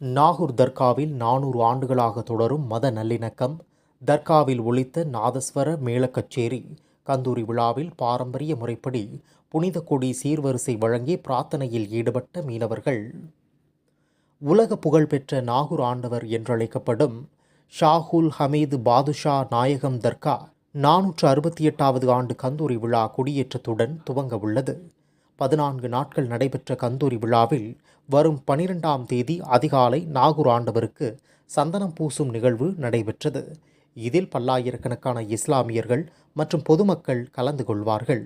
நாகூர் தர்காவில் நானூறு ஆண்டுகளாக தொடரும் மத நல்லிணக்கம் தர்காவில் ஒழித்த நாதஸ்வர மேளக் கச்சேரி கந்தூரி விழாவில் பாரம்பரிய முறைப்படி புனித கொடி சீர்வரிசை வழங்கி பிரார்த்தனையில் ஈடுபட்ட மீனவர்கள். உலக புகழ்பெற்ற நாகூர் ஆண்டவர் என்றழைக்கப்படும் ஷாஹுல் ஹமீது பாதுஷா நாயகம் தர்கா நானூற்று அறுபத்தி எட்டாவது ஆண்டு கந்தூரி விழா கொடியேற்றத்துடன் துவங்க உள்ளது. பதினான்கு நாட்கள் நடைபெற்ற கந்தூரி விழாவில் வரும் பனிரெண்டாம் தேதி அதிகாலை நாகூர் ஆண்டவருக்கு சந்தனம் பூசும் நிகழ்வு நடைபெற்றது. இதில் பல்லாயிரக்கணக்கான இஸ்லாமியர்கள் மற்றும் பொதுமக்கள் கலந்து கொள்வார்கள்.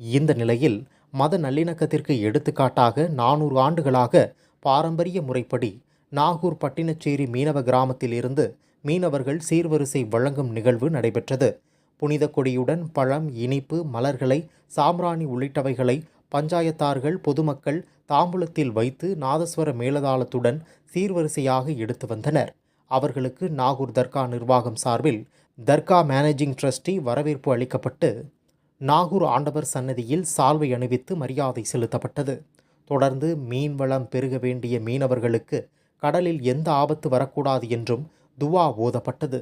இந்த நிலையில் மத நல்லிணக்கத்திற்கு எடுத்துக்காட்டாக நானூறு ஆண்டுகளாக பாரம்பரிய முறைப்படி நாகூர் பட்டினச்சேரி மீனவ கிராமத்தில் இருந்து மீனவர்கள் சீர்வரிசை வழங்கும் நிகழ்வு நடைபெற்றது. புனித கொடியுடன் பழம் இனிப்பு மலர்களை சாம்ராணி உள்ளிட்டவைகளை பஞ்சாயத்தார்கள் பொதுமக்கள் தாம்பூலத்தில் வைத்து நாதஸ்வர மேலதாளத்துடன் சீர்வரிசையாக எடுத்து வந்தனர். அவர்களுக்கு நாகூர் தர்கா நிர்வாகம் சார்பில் தர்கா மேனேஜிங் ட்ரஸ்டி வரவேற்பு அளிக்கப்பட்டு நாகூர் ஆண்டவர் சன்னதியில் சால்வை அணிவித்து மரியாதை செலுத்தப்பட்டது. தொடர்ந்து மீன்வளம் பெருக வேண்டிய மீனவர்களுக்கு கடலில் எந்த ஆபத்து வரக்கூடாது என்றும் துவா ஓதப்பட்டது.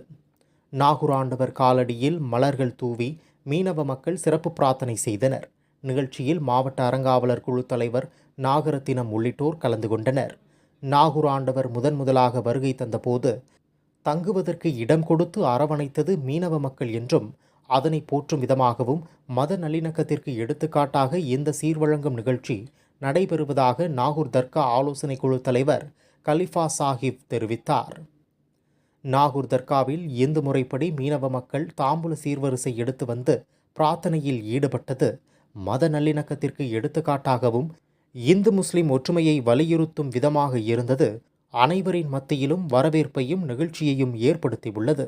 நாகூர் ஆண்டவர் காலடியில் மலர்கள் தூவி மீனவ மக்கள் சிறப்பு பிரார்த்தனை செய்தனர். நிகழ்ச்சியில் மாவட்ட அறங்காவலர் குழு தலைவர் நாகரத்தினம் உள்ளிட்டோர் கலந்து கொண்டனர். நாகூர் ஆண்டவர் முதன் முதலாக வருகை தந்தபோது தங்குவதற்கு இடம் கொடுத்து அரவணைத்தது மீனவ மக்கள் என்றும் அதனை போற்றும் விதமாகவும் மத நல்லிணக்கத்திற்கு எடுத்துக்காட்டாக இந்த சீர்வழங்கும் நிகழ்ச்சி நடைபெறுவதாக நாகூர் தர்கா ஆலோசனை குழு தலைவர் கலிஃபா சாஹிப் தெரிவித்தார். நாகூர் தர்காவில் இந்து முறைப்படி மீனவ மக்கள் தாம்பூல சீர்வரிசை எடுத்து வந்து பிரார்த்தனையில் ஈடுபட்டது. மத நல்லிணக்கத்திற்கு எடுத்துக்காட்டாகவும் இந்து முஸ்லிம் ஒற்றுமையை வலியுறுத்தும் விதமாக இருந்தது அனைவரின் மத்தியிலும் வரவேற்பையும் நிகழ்ச்சியையும் ஏற்படுத்தியுள்ளது.